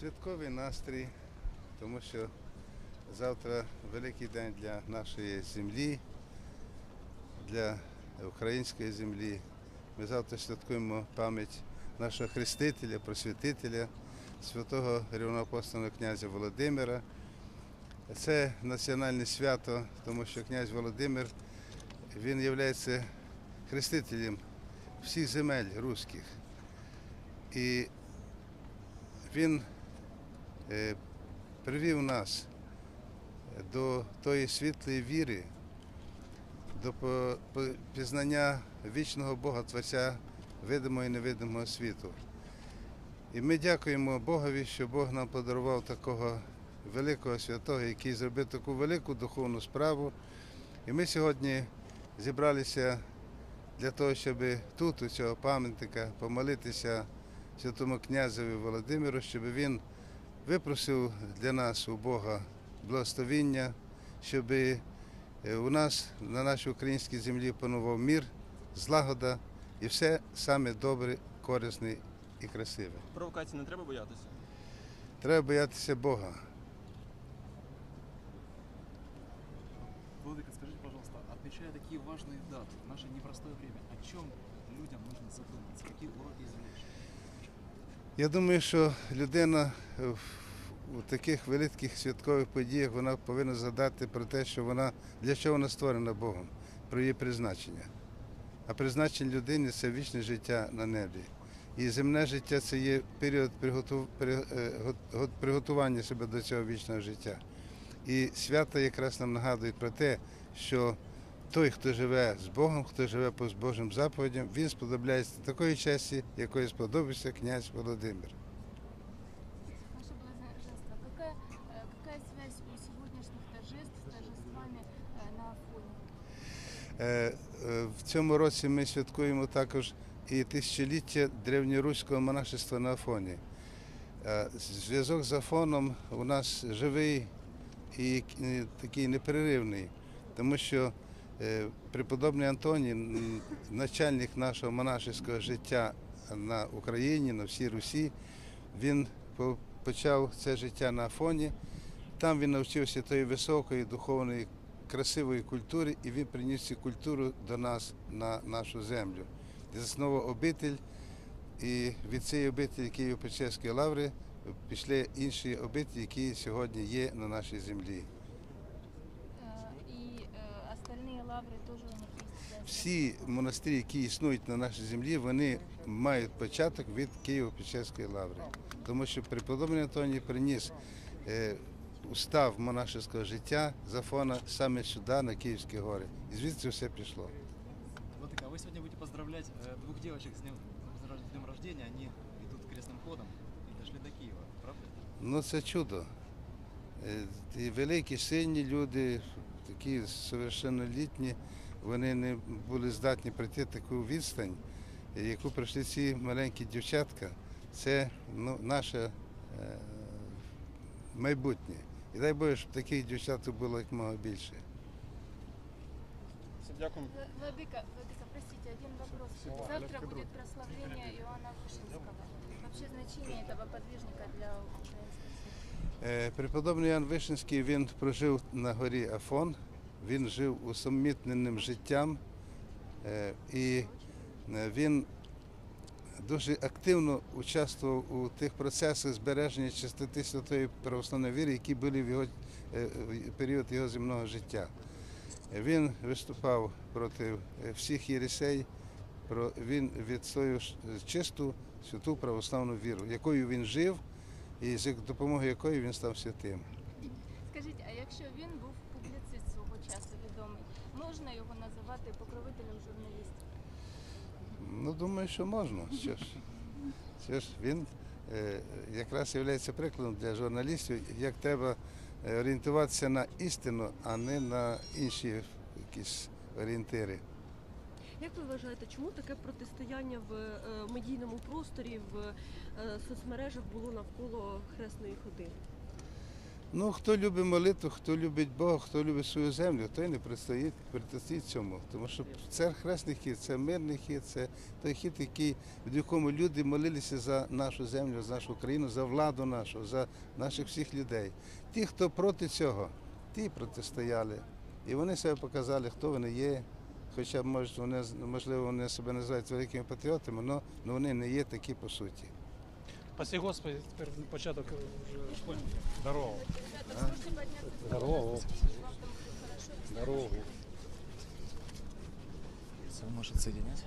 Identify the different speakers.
Speaker 1: Святковий настрій, тому що завтра великий день для нашої землі, для української землі. Ми завтра святкуємо пам'ять нашого хрестителя, просвятителя, святого рівноапостольного князя Володимира. Це національне свято, тому що князь Володимир він є хрестителем всіх земель руських. І він привів нас до тої світлої віри, до пізнання вічного Бога, Творця видимого і невидимого світу. І ми дякуємо Богові, що Бог нам подарував такого великого святого, який зробив таку велику духовну справу. І ми сьогодні зібралися для того, щоб тут, у цього пам'ятника, помолитися святому князеві Володимиру, щоб він випросив для нас у Бога благословіння, щоб е, у нас на нашій українській землі панував мір, злагода і все саме добре, корисне і красиве.
Speaker 2: Провокацій не треба боятися.
Speaker 1: Треба боятися Бога.
Speaker 3: Владыка, скажите, пожалуйста, отмечая такие важные даты в наше непростое время, о чем людям нужно задуматься? Какие уроки извлечь?
Speaker 1: Я думаю, що людина е, в у таких великих святкових подіях вона повинна згадати про те, що вона для чого вона створена Богом, про її призначення. А призначення людини це вічне життя на небі. І земне життя це є період е, го- го- приготування себе до цього вічного життя. І свята якраз нам нагадують про те, що той, хто живе з Богом, хто живе по Божим заповідям, він сподобляється такої честі, якої сподобався князь Володимир.
Speaker 4: Какая связь у сегодняшних торжеств с торжествами э, на Афоне?
Speaker 1: Е, е, В цьому році ми святкуємо також і тисячоліття древньоруського монашества на Афоні. Е, Зв'язок з Афоном у нас живий і такий непреривний, тому що преподобний Антоній, начальник нашого монашеського життя на Україні, на всій Русі, він почав це життя на Афоні. Там він навчився тої високої духовної красивої культури, і він приніс цю культуру до нас на нашу землю. І заснував обитель, і від цієї обителі Києво-Печерської лаври пішли інші обителі, які сьогодні є на нашій землі.
Speaker 4: Э, И э, остальные лавры тоже у них есть связь?
Speaker 1: Всі монастирі, які існують на нашій землі, вони мають початок від Києво-Печерської лаври. Тому що преподобний Антоній приніс е, устав монашеського життя з Афона саме сюди, на Київські гори. І звідси все пішло.
Speaker 3: Владыка, а вы сегодня будете поздравлять э, двух девочек с днем, с днем рождения. Они идут крестным ходом и дошли до Киева, правда?
Speaker 1: Ну це чудо. Е, І великі, сильні люди, такі совершеннолітні, вони не були здатні пройти таку відстань, яку пройшли ці маленькі дівчатка. Це ну, наше е, майбутнє. І дай Боже, щоб таких дівчат було якомога більше.
Speaker 2: Все, дякую.
Speaker 4: В- Владыка, Владыка, простите, один вопрос. Завтра будет прославление Иоанна Вышинского. Вообще значение этого подвижника для украинской церкви?
Speaker 1: Е, Преподобний Ян Вишинський він прожив на горі Афон, він жив усамітненим життям е, і е, він дуже активно участвував у тих процесах збереження чистоти святої православної віри, які були в його е, в період його земного життя. Е, Він виступав проти е, всіх єресей, про- він відстоював чисту святу православну віру, якою він жив і з допомогою якої він став святим.
Speaker 4: Скажіть, а якщо він був публіцист свого часу відомий, можна його називати покровителем журналістів?
Speaker 1: Ну, думаю, що можна. Що ж, що ж він е, якраз є прикладом для журналістів, як треба е, орієнтуватися на істину, а не на інші якісь орієнтири.
Speaker 5: Як ви вважаєте, чому таке протистояння в е, медійному просторі, в соцмережах було навколо хресної ходи?
Speaker 1: Ну, хто любить молитву, хто любить Бога, хто любить свою землю, той не предстоїть, протистоїть цьому. Тому що це хресний хід, це мирний хід, це той хід, який, в якому люди молилися за нашу землю, за нашу країну, за владу нашу, за наших всіх людей. Ті, хто проти цього, ті протистояли. І вони себе показали, хто вони є. Хоча, може, вони, можливо, вони себе називають великими патріотами, але вони не є такі по суті.
Speaker 2: Спаси Господи, тепер початок вже Здорово.
Speaker 6: Здорово.
Speaker 4: Ребята, сможете подняться?
Speaker 6: Здорово.
Speaker 3: Все может соединять.